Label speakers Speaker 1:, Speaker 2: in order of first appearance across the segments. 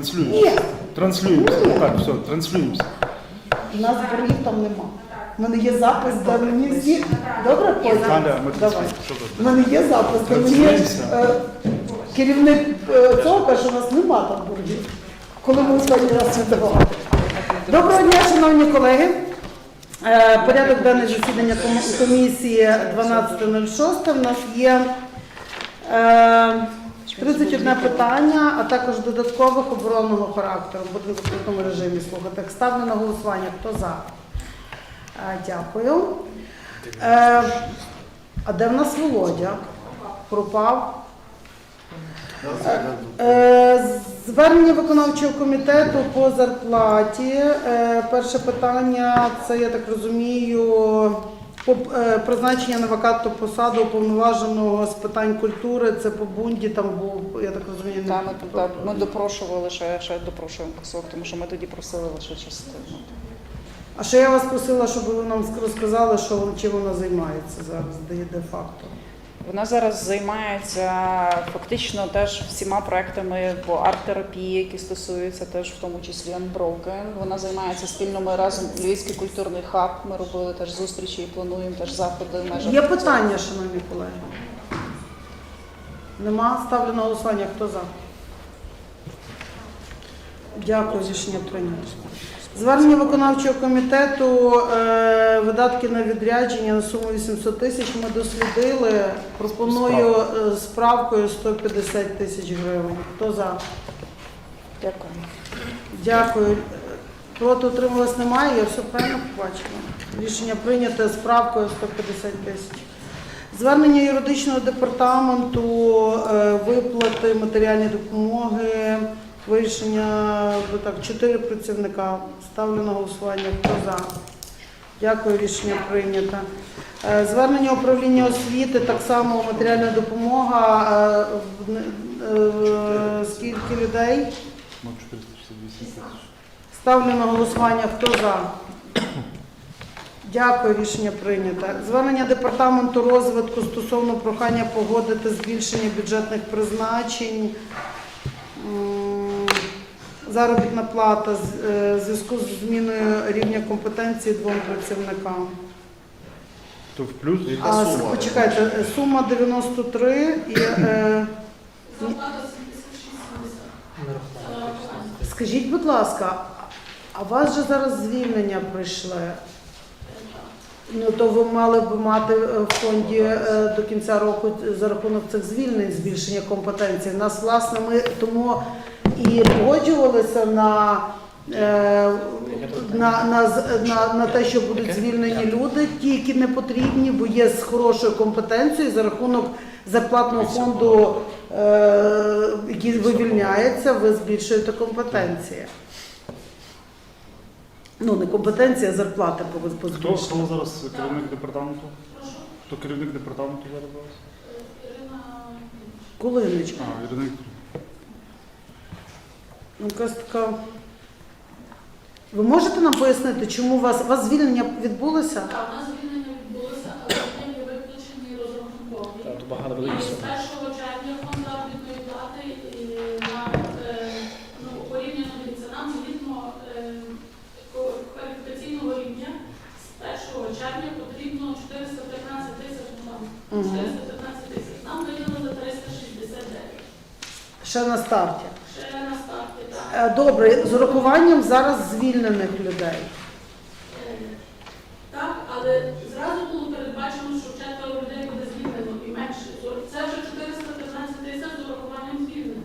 Speaker 1: Транслюємося.
Speaker 2: Ні,
Speaker 1: Транслюємося.
Speaker 2: Ні.
Speaker 1: Так, все, транслюємося.
Speaker 2: у нас боргів там нема. У мене є запис, де мені всі. Добре,
Speaker 1: ми
Speaker 2: Давай.
Speaker 1: Що тут?
Speaker 2: У мене є запис, де мені е, керівник е, цього каже, що у нас нема там боргів. Коли ми останній раз святували. Доброго дня, шановні колеги. Е, Порядок денний засідання ком- комісії 12.06. У нас є е, 31 питання, а також додаткових оборонного характеру. Будемо в закритому режимі слухати. Так, Ставлю на голосування. Хто за? Е, Дякую. Е, А де в нас Володя? Пропав. Е, Звернення виконавчого комітету по зарплаті. Е, Перше питання це, я так розумію, призначення на вакантну посаду уповноваженого з питань культури. Це по бунді, там був, я так розумію,
Speaker 3: Та, ми,
Speaker 2: не-
Speaker 3: та, ми допрошували, ще, ще допрошуємо кусок, тому що ми тоді просили лише частину.
Speaker 2: А ще я вас просила, щоб ви нам розказали, що чим вона займається зараз, де де-факто.
Speaker 3: Вона зараз займається фактично теж всіма проектами по арт-терапії, які стосуються теж в тому числі Unbroken. Вона займається спільно ми разом Львівський культурний хаб. Ми робили теж зустрічі і плануємо теж заходи в межах.
Speaker 2: Є питання, шановні колеги? Нема? Ставлю на голосування. Хто за? Дякую, рішення прийнято. Звернення виконавчого комітету, е, видатки на відрядження на суму 800 тисяч ми дослідили. Пропоную е, справкою 150 тисяч гривень. Хто за?
Speaker 3: Дякую.
Speaker 2: Дякую. Проти утрималось немає, я все правильно побачила. Рішення прийнято з правкою 150 тисяч. Звернення юридичного департаменту, е, виплати матеріальної допомоги, вирішення так, чотири працівника. Ставлю на голосування. Хто за? Дякую, рішення прийнято. Е, Звернення управління освіти, так само матеріальна допомога. Е, е, Скільки людей?
Speaker 1: 468 тисяч.
Speaker 2: Ставлю на голосування. Хто за? Дякую, рішення прийнято. Звернення департаменту розвитку стосовно прохання погодити збільшення бюджетних призначень. Заробітна плата е, в зв'язку з зміною рівня компетенції двом працівникам.
Speaker 1: То в плюс?
Speaker 2: А, сума? почекайте, е, сума 93 і. Е, скажіть, будь ласка, а у вас же зараз звільнення прийшли? Ну то ви мали б мати е, в фонді е, до кінця року за рахунок цих звільнень збільшення компетенцій. У Нас власне ми тому і погоджувалися на, е, на, на, на, на те, що будуть звільнені люди, ті, які не потрібні, бо є з хорошою компетенцією за рахунок зарплатного фонду, який вивільняється, ви збільшуєте компетенції. Ну, не компетенція, а зарплата
Speaker 1: Хто,
Speaker 2: збільшенню.
Speaker 1: хто зараз керівник департаменту? Хто керівник департаменту зараз? у вас?
Speaker 2: Кулинич.
Speaker 1: А, Ірина
Speaker 2: Ну, якась така. Ви можете нам пояснити, чому у вас, у вас звільнення відбулося?
Speaker 4: Так, у нас звільнення відбулося, але виключені розрахункові.
Speaker 5: Так, то багато
Speaker 4: І з
Speaker 5: суми.
Speaker 4: 1 червня фонд заробітної плати і на е, ну, порівняно дивіться, нам згідно е, ко- кваліфікаційного рівня з 1 червня потрібно 415 тисяч, ну там
Speaker 2: Мгм.
Speaker 4: 415 тисяч. Нам виділили 369.
Speaker 2: Ще на старті.
Speaker 4: Ще на старті, так.
Speaker 2: Е, Добре, з урахуванням зараз звільнених людей.
Speaker 4: Е, Так, але зразу було передбачено, що четверо людей буде звільнено і менше. Це вже 415 тисяч з урахуванням звільнення.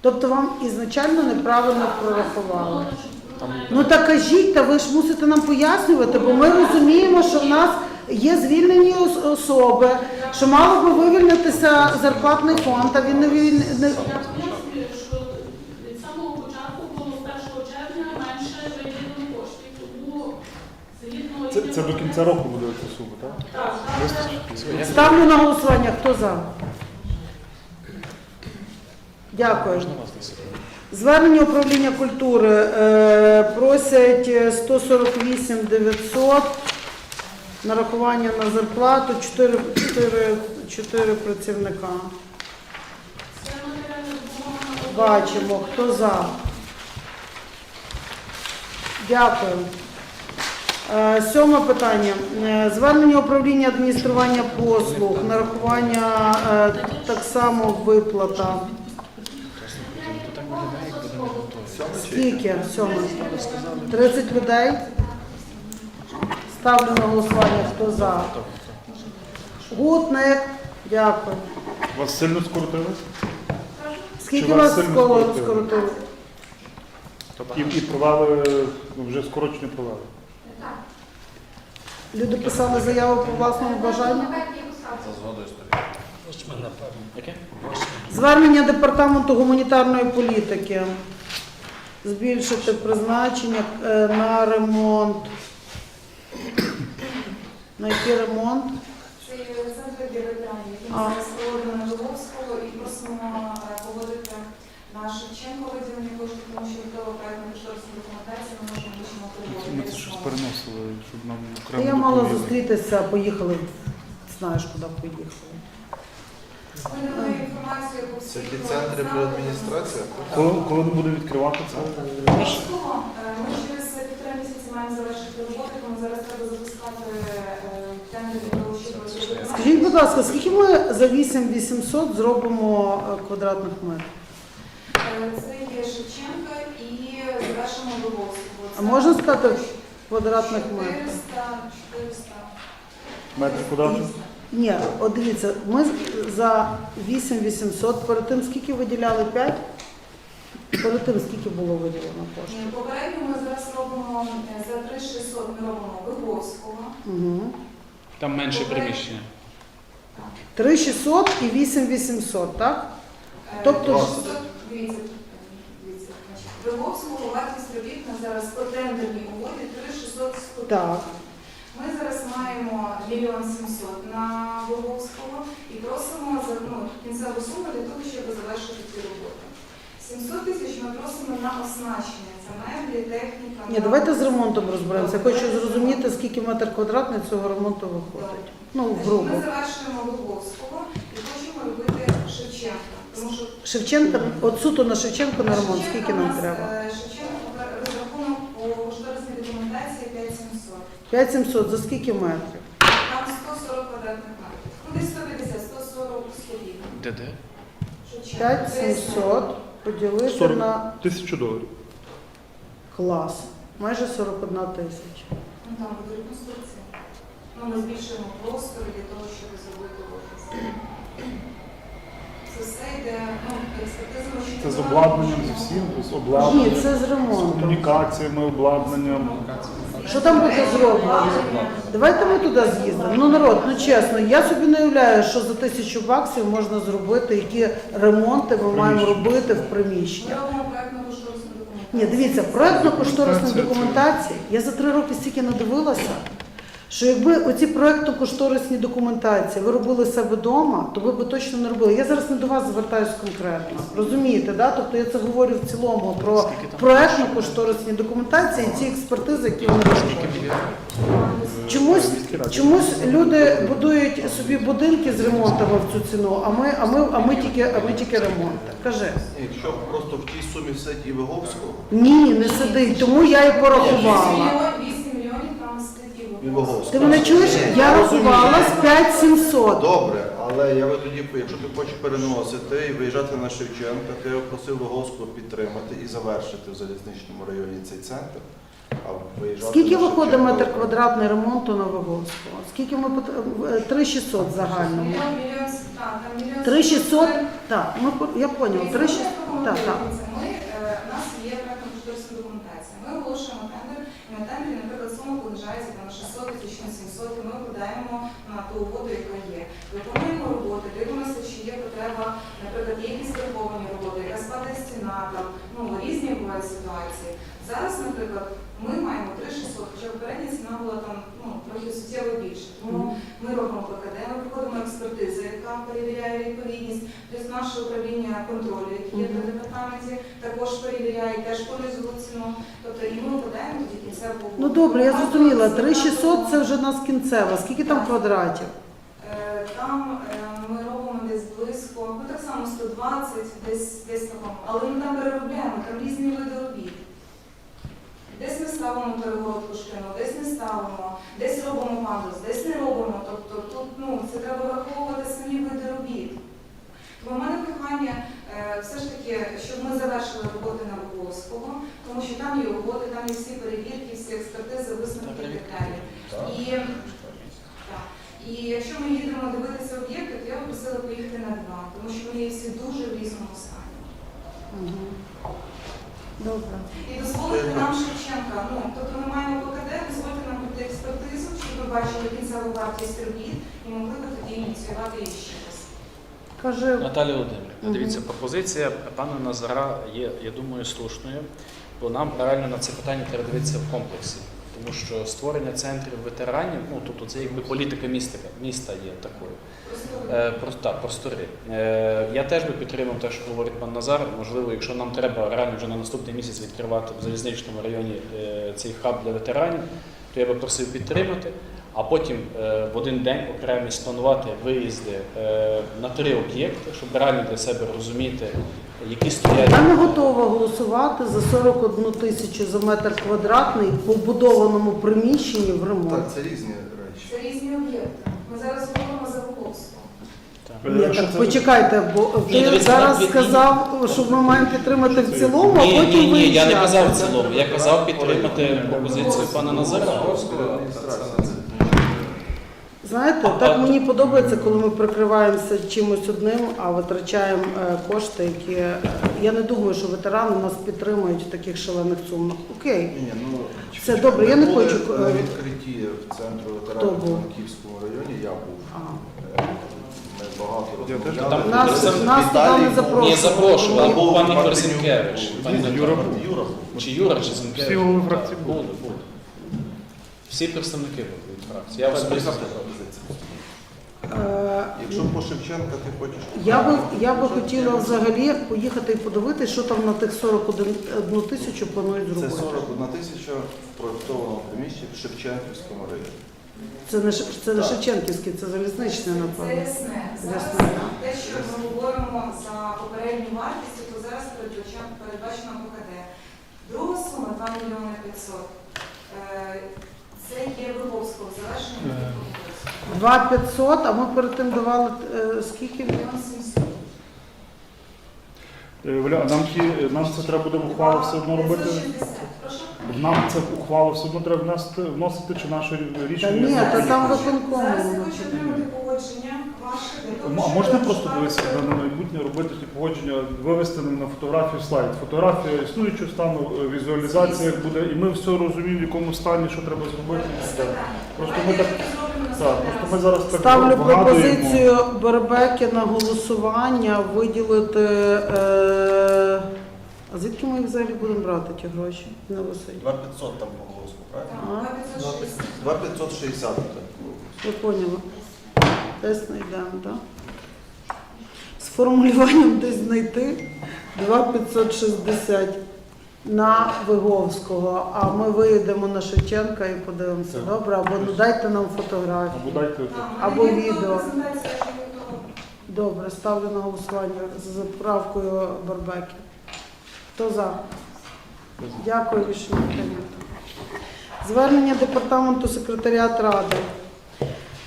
Speaker 2: Тобто вам ізначально неправильно прорахували.
Speaker 4: Значить, ну,
Speaker 2: Ну так кажіть, та ви ж мусите нам пояснювати, бо ми розуміємо, що в нас є звільнені особи, що мало би вивільнитися зарплатний фонд, а він не вивіль- не-
Speaker 4: Я пояснюю, що від самого початку було з 1 червня менше виділено коштів, тому згідно
Speaker 1: Це, це до кінця року буде ця сума, так?
Speaker 4: Так, так,
Speaker 2: Ставлю на голосування. Хто за? Дякую. Звернення управління культури е, просять е, 148 900 нарахування на зарплату 4, 4, 4 працівника. Бачимо, хто за. Дякую. Е, Сьоме питання. Е, Звернення управління адміністрування послуг, нарахування е, так само виплата. Скільки? Сьоме. 30 людей. Ставлю на голосування. Хто за? Гутник. Дякую.
Speaker 1: Вас сильно скоротилось?
Speaker 2: Скільки
Speaker 1: Чи
Speaker 2: вас
Speaker 1: вас сильно
Speaker 2: скоро
Speaker 1: скоротили?
Speaker 2: скоротили?
Speaker 1: І, і провели, ну, вже скорочення провели.
Speaker 2: Люди писали заяву по власному бажанню? Звернення департаменту гуманітарної політики. Збільшити призначення е, на ремонт. На який ремонт?
Speaker 5: Це центр зараз проводимо на Жоловського і просимо е, погодити на Шевченко виділення коштів, тому що готова проєктна кошторисна документація, ми можемо лишимо
Speaker 1: Ми це щось переносили, щоб нам окремо
Speaker 2: Я мала
Speaker 1: доповіли.
Speaker 2: зустрітися, поїхали. Знаєш, куди поїхали.
Speaker 5: Ми надаємо інформацію по
Speaker 6: Це
Speaker 5: всіх
Speaker 6: ті центри при адміністрації?
Speaker 1: Коли, коли не буде відкривати це?
Speaker 5: Обов'язково. Е, Ми через півтора місяці маємо завершити роботи, тому зараз треба запускати е, тендер для того, щоб зробити.
Speaker 2: Скажіть, будь ласка, скільки ми за 8800 зробимо е, квадратних метрів?
Speaker 5: Е, Це є Шевченка і завершимо Львовського.
Speaker 2: А можна сказати квадратних метрів?
Speaker 5: 400, 400.
Speaker 1: Метр квадратний?
Speaker 2: Ні, от дивіться, ми за 8800, перед тим скільки виділяли 5? Перед тим скільки було виділено коштів?
Speaker 5: Ні, Попередньо ми зараз робимо е, за 3600 ми робимо Виговського.
Speaker 2: Угу.
Speaker 7: Там менше приміщення.
Speaker 2: 3600 і 8800, так?
Speaker 5: Е,
Speaker 2: Тобто-
Speaker 5: 600, дивіться, дивіться, Виговського вартість робіт на зараз по тендерній угоді 3600
Speaker 2: Так.
Speaker 5: Ми зараз маємо мільйон сімсот на Волговського і просимо за ну, кінцеву суму для того, щоб завершити ці роботи. 700 тисяч ми просимо на оснащення. Це меблі, техніка.
Speaker 2: Ні, давайте з ремонтом розберемося. Я хочу зрозуміти, скільки метр квадратний цього ремонту виходить. Ну,
Speaker 5: Значить,
Speaker 2: грубо.
Speaker 5: Ми завершуємо Виговського і хочемо робити Шевченка. Тому що
Speaker 2: Шевченка, от суто на Шевченка на ремонт,
Speaker 5: Шевченка
Speaker 2: скільки
Speaker 5: у
Speaker 2: нам
Speaker 5: нас,
Speaker 2: треба?
Speaker 5: е, Шевченка розрахунок по кошторисній документації 5700.
Speaker 2: 5700, за скільки метрів?
Speaker 5: Там 140 квадратних метрів. Куди 150, 140 скобів.
Speaker 7: Де де?
Speaker 5: Шевченка.
Speaker 2: 5700 поділити
Speaker 1: 40.
Speaker 2: на
Speaker 1: Тисячу доларів.
Speaker 2: клас. Майже 41 тисяча.
Speaker 5: Ну, там буде реконструкція. Ну, ми збільшуємо простори для того, щоб зробити офіс. Це все йде, ну, експертиза
Speaker 1: Це з обладнанням, зі всім, з
Speaker 2: Ні, це з
Speaker 1: з
Speaker 2: ремонтом.
Speaker 1: комунікаціями, обладнанням.
Speaker 2: Що там буде зроблено? Давайте ми туди з'їздимо. Ну, народ, ну чесно, я собі не уявляю, що за тисячу баксів можна зробити, які ремонти ми маємо робити в приміщеннях. Ні, дивіться, проектно-кошторисна документація, я за три роки стільки надивилася, що якби оці проектно-кошторисні документації ви робили себе вдома, то ви б точно не робили. Я зараз не до вас звертаюся конкретно. Розумієте, да? Тобто я це говорю в цілому про проектно-кошторисні документації і ці експертизи, які вони роблять. Чомусь, чомусь люди будують собі будинки з ремонтами в цю ціну, а ми, а ми, а ми тільки, а ми тільки ремонти. Кажи.
Speaker 6: Якщо просто в тій сумі сидить і Виговського,
Speaker 2: Ні, не сидить, тому я і порахувала.
Speaker 5: мільйонів, 8 мільйонів там сидить
Speaker 6: і
Speaker 2: Ти мене чуєш? Я рахувала з 5700.
Speaker 6: Добре, але я би тоді, якщо ти хочеш переносити і виїжджати на Шевченка, то я просив Виговського підтримати і завершити в залізничному районі цей центр. А виїжджати
Speaker 2: Скільки
Speaker 6: на
Speaker 2: виходить
Speaker 6: Шевченка-
Speaker 2: метр квадратний ремонту на Виговського? Скільки ми пот- е, 3600 в загальному?
Speaker 5: Мільйон, мільйон, так, там мільйон.
Speaker 2: 3600? Так, ми по- я поняла. 3600. Так, так.
Speaker 5: Ми, е, у нас є кошторисна документація. Ми оголошуємо тендер, і на тендері, наприклад, сума понижається там, на 600 тисяч на 700, і ми подаємо на ту угоду, яка є. Виконуємо роботи, дивимося, чи є потреба, наприклад, є якісь страховані роботи, яка спадає стіна, там, ну, різні бувають ситуації. Зараз, наприклад, ми маємо 3600, хоча попередня ціна була там ну, трохи суттєво більше. Тому ми робимо ПКД, ми проходимо експертизу, яка перевіряє відповідність. Тобто наше управління контролю, яке є при департаменті, також перевіряє, теж полізову ціну. Тобто і ми подаємо тоді кінцеву.
Speaker 2: Ну добре, я зрозуміла. 3600 це вже у нас кінцева. Скільки там квадратів?
Speaker 5: Е, Там е, ми робимо десь близько, ну так само 120, десь десь такому. Але ми там переробляємо, там різні види робіт. Десь ми ставимо перегородку шкільну, десь не ставимо, десь робимо пандус, десь не робимо. Тобто тут ну, це треба враховувати самі види робіт. Тому в мене прохання все ж таки, щоб ми завершили роботи на Виговського, тому що там є угоди, там є всі перевірки, всі експертизи, висновки і так далі. І, так. і якщо ми їдемо дивитися об'єкти, то я б просила поїхати на два, тому що вони є всі дуже в різному стані.
Speaker 2: Добре.
Speaker 5: І дозволити нам Шевченка. Ну, тобто ми маємо ПКД, дозволити нам пройти експертизу, щоб ми бачили кінцеву вартість робіт і могли би тоді ініціювати її ще
Speaker 2: Каже,
Speaker 7: Наталія Володимирівна, дивіться, пропозиція пана Назара є, я думаю, слушною, бо нам реально на це питання треба дивитися в комплексі. Тому що створення центрів ветеранів, ну тобто це якби політика міста, міста є такою. Е, про, так, простори. Е, я теж би підтримав те, що говорить пан Назар. Можливо, якщо нам треба реально вже на наступний місяць відкривати в залізничному районі е, цей хаб для ветеранів, то я би просив підтримати, а потім е, в один день окремі спланувати виїзди е, на три об'єкти, щоб реально для себе розуміти, які стоять.
Speaker 2: я не готова голосувати за 41 тисячу за метр квадратний в побудованому приміщенні в ремонт.
Speaker 6: Так, це різні речі.
Speaker 5: Це різні об'єкти. Ми зараз говоримо за.
Speaker 1: Е,
Speaker 2: Ні, так
Speaker 1: це-
Speaker 2: почекайте, бо
Speaker 7: Ні,
Speaker 2: ти
Speaker 7: дивіться,
Speaker 2: зараз сказав, що ми маємо підтримати в цілому, а
Speaker 7: Ні,
Speaker 2: потім
Speaker 7: ні, ні, я не казав в цілому. Я казав підтримати пропозицію пана Назара.
Speaker 2: Знаєте, так мені подобається, коли ми прикриваємося чимось одним, а витрачаємо е, кошти, які е, я не думаю, що ветерани нас підтримують в таких шалених сумах. Окей.
Speaker 6: Ні, ну,
Speaker 2: Це добре, я не
Speaker 6: були
Speaker 2: хочу, е,
Speaker 6: На відкритті в центру ветеранів
Speaker 2: Хто був?
Speaker 6: в Франківському районі я був.
Speaker 2: А.
Speaker 6: Е, Ми багато
Speaker 1: Я
Speaker 6: розмовляли.
Speaker 7: там
Speaker 2: Нас,
Speaker 7: Віталій
Speaker 2: нас туди не запрошували.
Speaker 7: Ні, запрошували. Був
Speaker 6: був
Speaker 7: пан Ігор
Speaker 6: Мартинюк,
Speaker 7: Зінкевич.
Speaker 6: був
Speaker 7: Пан
Speaker 1: Юра був.
Speaker 6: Юра був.
Speaker 7: Чи Юра, чи Зінкевич?
Speaker 1: Всі голови
Speaker 7: Так,
Speaker 1: були.
Speaker 7: були. були. Всі представники були фракції. Я особисто?
Speaker 2: Е,
Speaker 6: Якщо по Шевченка ти хочеш...
Speaker 2: Я би, я би хотіла взагалі поїхати і подивитися, що там на тих 41 тисячу планують
Speaker 6: Це
Speaker 2: зробити.
Speaker 6: 41 тисяча в проєктованому приміщенні в Шевченківському районі.
Speaker 2: Це не, Ш- це не Шевченківський, це залізничне,
Speaker 5: Це
Speaker 2: напевно.
Speaker 5: ясне. Зараз
Speaker 2: Ясне,
Speaker 5: те, що ми говоримо за попередню вартість, то зараз передбачено передбачено ПКД. Друга сума 2 мільйони 500. Е, Це є Виговського завершення.
Speaker 1: Е.
Speaker 2: 2500, а ми перед тим давали е, скільки?
Speaker 5: Мільйон 700.
Speaker 1: Е, а нам ті, нам це треба буде в ухвалу все одно робити.
Speaker 5: 560. Прошу.
Speaker 1: Нам це в ухвалу все одно треба внести, вносити, чи наше
Speaker 2: Та
Speaker 1: рішення.
Speaker 2: ні, та там виконкому.
Speaker 5: Зараз я
Speaker 2: воно
Speaker 5: хочу
Speaker 2: потрібно.
Speaker 5: отримати погодження ваше. для того,
Speaker 1: М-
Speaker 5: щоб
Speaker 1: можна просто
Speaker 5: розшукати-
Speaker 1: дивитися на майбутнє, робити ті погодження, вивести нам на фотографію слайд. Фотографія існуючого стану, е, візуалізація як буде, і ми все розуміємо, в якому стані, що треба зробити. Так. Просто ми так- Так, просто ми зараз так
Speaker 2: Ставлю пропозицію Бербеки на голосування виділити. Е, а звідки ми їх взагалі будемо брати ті гроші? Не висить.
Speaker 6: 2500 там по голосу, правильно?
Speaker 5: Так,
Speaker 6: 2560. так.
Speaker 2: Ви поняли? Десь знайдемо, так? З формулюванням десь знайти 2560 на Виговського, а ми виїдемо на Шевченка і подивимося.
Speaker 1: Так.
Speaker 2: Добре, або ну, дайте нам фотографії.
Speaker 1: Або дайте
Speaker 2: Або відео.
Speaker 5: я.
Speaker 2: Добре, ставлю на голосування за заправкою Барбеки. Хто за? Дякую, рішення прийнято. Звернення департаменту секретаріат ради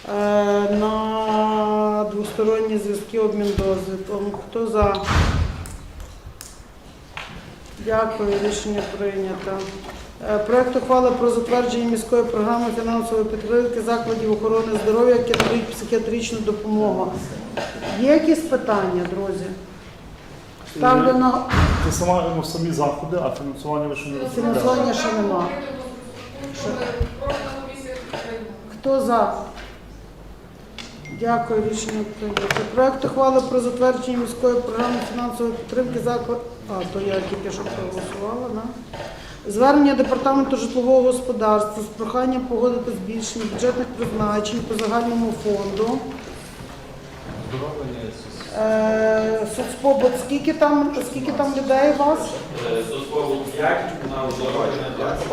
Speaker 2: е, на двосторонні зв'язки обмін дозвітом. Хто за? Дякую, рішення прийнято. Е, Проект ухвали про затвердження міської програми фінансової підтримки закладів охорони здоров'я, які надають психіатричну допомогу. Є якісь питання, друзі? Ставлю на
Speaker 1: Це сама, ну, самі заходи, а фінансування лише не
Speaker 2: фінансування ще нема. Хто за? Дякую, рішення прийнято. Проект ухвали про затвердження міської програми фінансової підтримки заклад. А, то я тільки що проголосувала, да? Звернення департаменту житлового господарства з проханням погодити збільшення бюджетних призначень по загальному фонду. Е, соцпобут, скільки там, скільки там людей у вас?
Speaker 8: Соцпобу 5 на оздоровлення 20.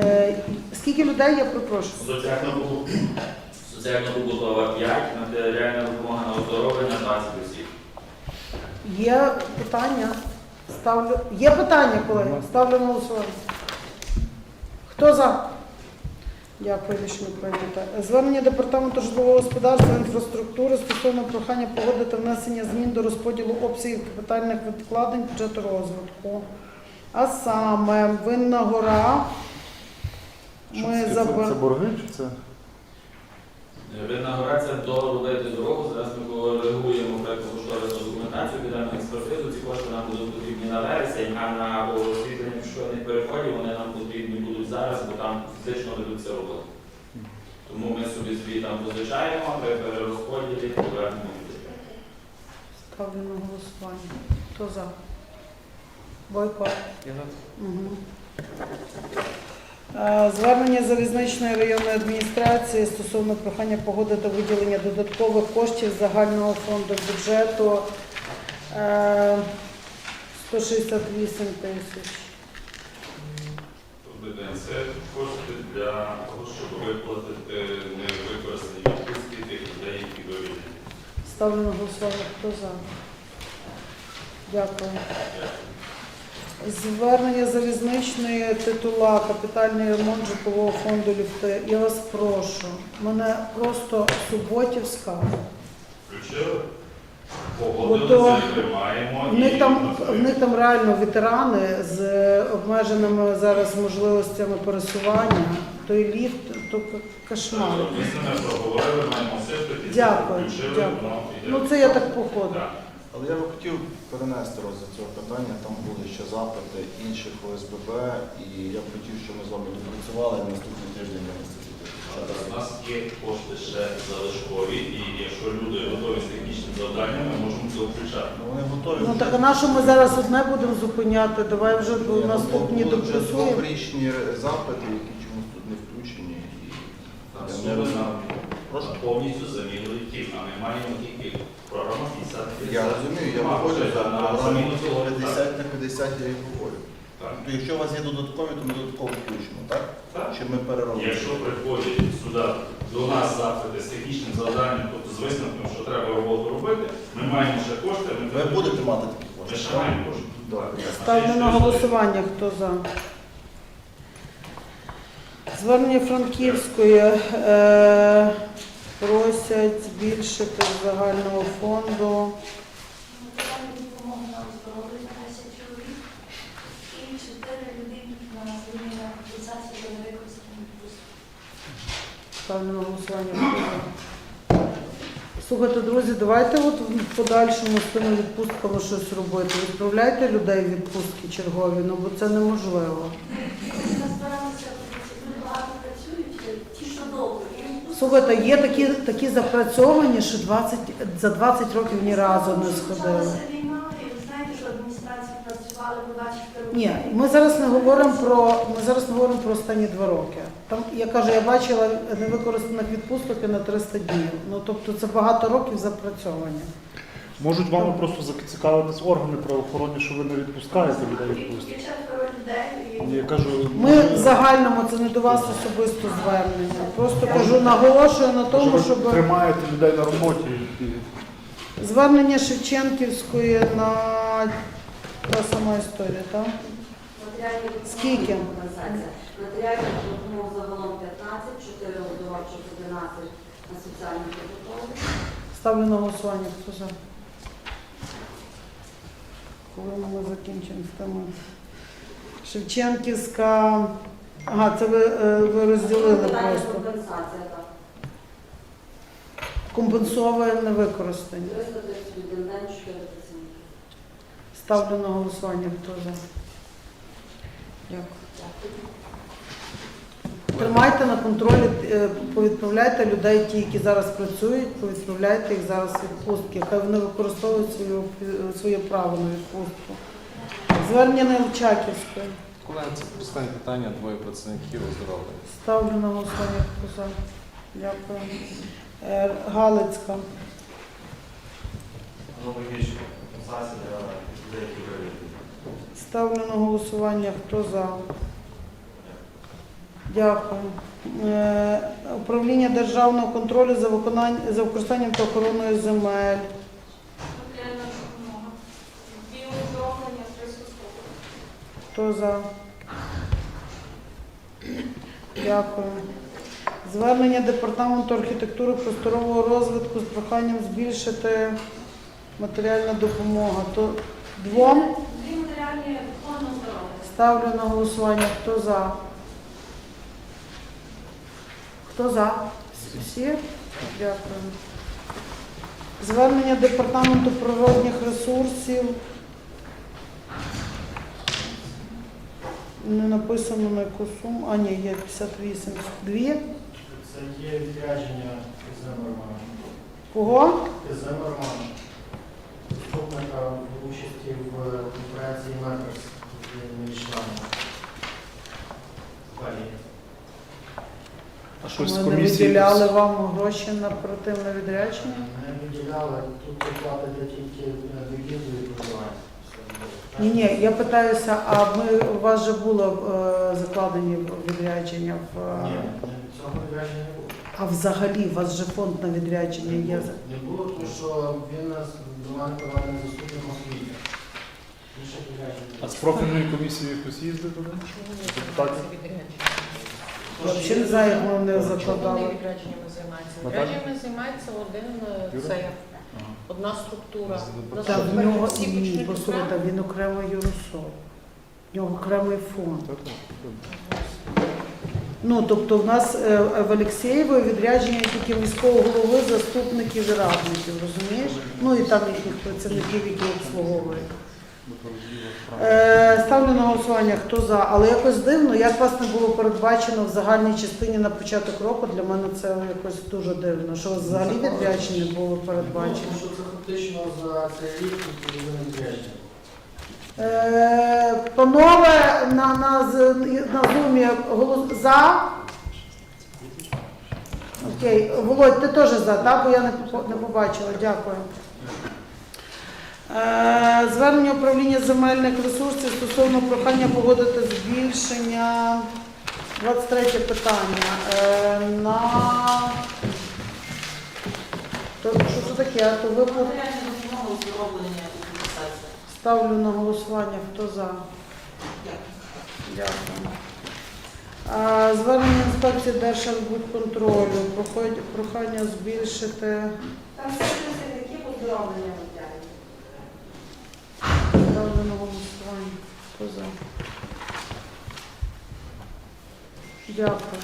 Speaker 2: Е, скільки людей, я перепрошую?
Speaker 8: Соціально-побу- Соціально-побутова 5, матеріальна допомога на оздоровлення 20 осіб.
Speaker 2: Є питання? Ставлю. Є питання, колеги? Ставлю на голосування. Хто за? Дякую, рішення прийнято. Звернення департаменту житлового господарства інфраструктури стосовно прохання погодити внесення змін до розподілу обсягів капітальних відкладень бюджету розвитку. А саме Винна гора.
Speaker 1: Що
Speaker 2: Ми
Speaker 1: це, це,
Speaker 2: забер...
Speaker 1: це борги чи це?
Speaker 8: Видна гора це доробити дорогу. Зараз ми коригуємо проєктну кошторисну документацію, підемо на експертизу. Ці кошти нам будуть потрібні на вересень, а на освітлення пішохідних переходів вони нам потрібні будуть зараз, бо там фізично ведуться роботи. Тому ми собі звітом позичаємо, при перерозподілі повернемо. бюджет.
Speaker 2: Ставлю на голосування. Хто за? Бойко. Угу. Звернення залізничної районної адміністрації стосовно прохання погодити виділення додаткових коштів з загального фонду бюджету е, 168 тисяч.
Speaker 9: День. Це кошти для того, щоб виплатити невикористані відпустки тих людей, які довільні.
Speaker 2: Ставлю на голосування. Хто за? Дякую. Звернення залізничної титула капітальний ремонт житлового фонду ліфти. Я вас прошу. Мене просто суботівська.
Speaker 9: Включили?
Speaker 2: Ото
Speaker 9: Погодилися, приймаємо.
Speaker 2: Них там
Speaker 9: на
Speaker 2: в них там реально ветерани з обмеженими зараз можливостями пересування. Той ліфт, то кошмар.
Speaker 9: Ми з ними проговорили, маємо все таки.
Speaker 2: Дякую, дякую. Ну це я так походу.
Speaker 6: Але я би хотів перенести розгляд цього питання. Там були ще запити інших ОСББ, і я б хотів, щоб ми з вами допрацювали і наступний тиждень
Speaker 9: У нас є кошти ще залишкові, і якщо люди готові з технічним завданням, ми можемо це включати.
Speaker 6: Ну, Вони готові.
Speaker 2: Ну так а на що ми зараз одне будемо зупиняти? Давай вже
Speaker 6: Ні, ну,
Speaker 2: наступні допрацюємо.
Speaker 6: двохрічні запити, які чомусь тут не включені. І
Speaker 9: Там
Speaker 6: я не
Speaker 9: суми
Speaker 6: розумію.
Speaker 9: нам
Speaker 6: Прошу.
Speaker 9: повністю замінили ті, а ми маємо тільки програму 50
Speaker 6: Я розумію, я виходжу за
Speaker 9: на
Speaker 6: програму
Speaker 9: заміну цього,
Speaker 6: 50 на 50 я і говорю.
Speaker 9: Так.
Speaker 6: Тобто, якщо у вас є додаткові, то ми додатково включимо, так?
Speaker 9: Так.
Speaker 6: Чи ми переробимо?
Speaker 9: Якщо приходять сюди до нас запити з технічним завданням, тобто з висновком, що треба роботу робити, ми маємо ще кошти. Ми
Speaker 6: Ви будете мати такі
Speaker 9: Ми
Speaker 6: кошти?
Speaker 9: ще маємо кошти.
Speaker 6: Добре.
Speaker 2: Ставлю на голосування, хто за. Звернення Франківської е, просять збільшити з загального фонду.
Speaker 10: Матеріальну допомогу на оздоровлення 10 чоловік і 4 людини на звільнення компенсації за невикористані відпустки.
Speaker 2: Ставлю на голосування. Слухайте, друзі, давайте от в подальшому з тими відпустками щось робити. Відправляйте людей в відпустки чергові, ну бо це неможливо. Слухайте, є такі, такі запрацьовані, що 20, за 20 років ні разу не сходили. Ні, ми зараз не говоримо про ми зараз не говоримо про останні два роки. Там я кажу, я бачила невикористаних відпусток і на 300 днів. Ну тобто це багато років запрацьовані.
Speaker 1: Можуть вами просто зацікавитись органи правоохоронні, що ви не відпускаєте людей відпустки. Я кажу,
Speaker 2: Ми в загальному це не до вас особисто звернення. Просто кажу, наголошую на тому,
Speaker 1: що ви
Speaker 2: щоб
Speaker 1: тримаєте людей на роботі.
Speaker 2: звернення Шевченківської на та сама історія, так?
Speaker 11: Матеріальні
Speaker 2: Скільки?
Speaker 11: компенсація. Матеріальні допомог загалом 15, 4 оздоровчих, 11 на соціальні протоколи.
Speaker 2: Ставлю на голосування. Хто за? Коли ми закінчимо з теми? Шевченківська. Ага, це ви, е, ви розділили просто.
Speaker 11: компенсація, так.
Speaker 2: Компенсовує невикористані.
Speaker 11: 331 день, 4 працівники.
Speaker 2: Ставлю на голосування. Хто за? Дякую. Тримайте на контролі, е, повідправляйте людей, ті, які зараз працюють, повідправляйте їх зараз в відпустки. Хай вони використовують свою, е, своє право на відпустку. Звернення Нелчаківської.
Speaker 12: Колеги, це просте питання, двоє працівників оздоровлення.
Speaker 2: Ставлю на голосування. Хто за? Дякую. Е, Галицька. Ставлю на голосування. Хто за? Дякую. Е, Управління державного контролю за виконання за використанням та охороною земель.
Speaker 4: Матеріальна допомога. Дві оздоровлення 300 з
Speaker 2: Хто за? Дякую. Звернення департаменту архітектури просторового розвитку з проханням збільшити матеріальна допомога. То двом
Speaker 10: Дві матеріальні фонду здоров'я.
Speaker 2: ставлю на голосування. Хто за? Хто за? Всі? Дякую. Звернення департаменту природних ресурсів. Не написано на яку суму. А, ні, є 58. Дві.
Speaker 13: Це є відрядження Романа.
Speaker 2: Кого?
Speaker 13: Романа. Заступника в участі в конференції Мекерс між членами. Далі.
Speaker 1: А щось з
Speaker 2: Ми не
Speaker 1: комісії.
Speaker 2: виділяли вам гроші на оперативне відрядження?
Speaker 13: Не виділяли, тут для тільки виїзду і проживання.
Speaker 2: Ні, ні, я питаюся, а ми у вас вже було е, закладені відрядження в
Speaker 13: Ні,
Speaker 2: е,
Speaker 13: не- цього відрядження не було.
Speaker 2: а взагалі у вас же фонд на відрядження є.
Speaker 13: Не було, тому що він нас до мене проведений заступником освіти. Більше відряджень.
Speaker 1: А з профільної комісії хтось їздив туди? Депутатів?
Speaker 2: Взагалі не знаю, як ми не закладали.
Speaker 14: відрядженнями займається.
Speaker 1: Наталя?
Speaker 14: Відрядженнями займається один е,
Speaker 1: Юра?
Speaker 14: це
Speaker 1: Ага.
Speaker 14: одна структура. У нас
Speaker 2: Та в нього
Speaker 14: всі
Speaker 2: ні,
Speaker 14: почнуть
Speaker 2: послухайте, він окремо юрособ. В нього окремий фонд.
Speaker 1: Так, так.
Speaker 2: Ну, тобто в нас е, в Олексєєвої відрядження тільки міського голови, заступників і радників, розумієш? Ну і там їхніх працівників, які обслуговують. Е, ставлю на голосування, хто за, але якось дивно, як вас не було передбачено в загальній частині на початок року, для мене це якось дуже дивно, що у вас взагалі відрядження було передбачено.
Speaker 13: тому що це фактично за цей рік відповідне відрядження.
Speaker 2: Е, панове на, на, з- на зумі голос за. Окей, Володь, ти теж за, так? Бо я не, попо- не побачила. Дякую. Е, звернення управління земельних ресурсів стосовно прохання погодити збільшення. 23 питання. Е, на... То, що це таке? То
Speaker 14: компенсація.
Speaker 2: Ставлю на голосування. Хто за? Дякую. Звернення інспекції Держарбудконтролю. Проходь- Прохання збільшити.
Speaker 11: Там всі працівники поздоровлення.
Speaker 2: Ставлю на голосування. Хто? Дякую.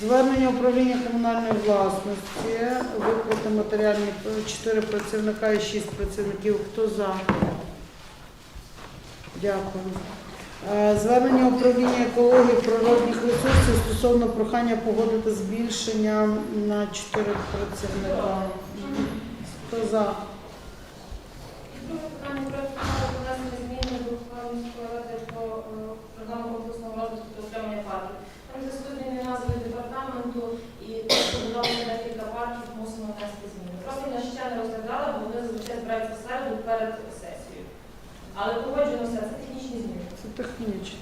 Speaker 2: Звернення управління комунальної власності. Виплати матеріальні 4 працівника і 6 працівників. Хто за? Дякую. Е, Звернення управління екології природних ресурсів стосовно прохання погодити збільшення на 4 працівника. Хто за?
Speaker 10: Друге питання про внесення зміни до ухвали міської ради про е, програму комплексного розвитку та отримання парків. Там заступні назви департаменту і те, що додалося декілька парків, мусимо внести зміни. Профільна розглядала, бо вони зазвичай збираються в середу перед сесією. Але погоджено все, це технічні зміни.
Speaker 2: Це технічно.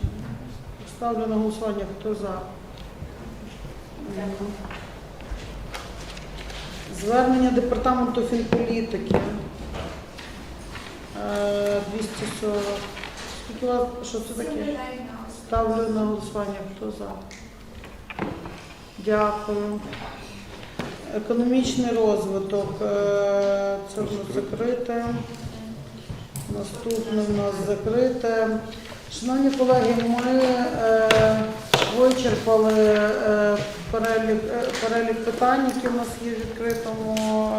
Speaker 2: Ставлю на голосування, хто за.
Speaker 10: Дякую.
Speaker 2: Звернення департаменту фінполітики. Е, 240. Скільки вас, що це таке? Ставлю на голосування, хто за. Дякую. Економічний розвиток. е, Це вже закрите. Наступне в нас закрите. Шановні колеги, ми е, вичерпали е, перелік, перелік питань, які у нас є в відкритому